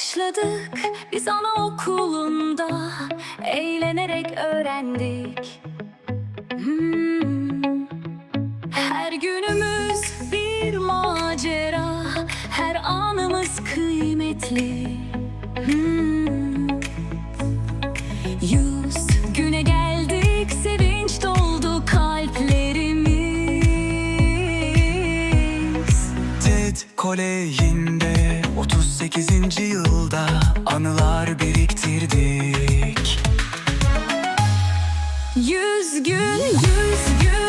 Başladık biz anaokulunda Eğlenerek öğrendik Hmm. Her günümüz bir macera Her anımız kıymetli Hmm. Yüz TED Koleji'nde 38. yılda anılar biriktirdik Yüz gün, yüz gün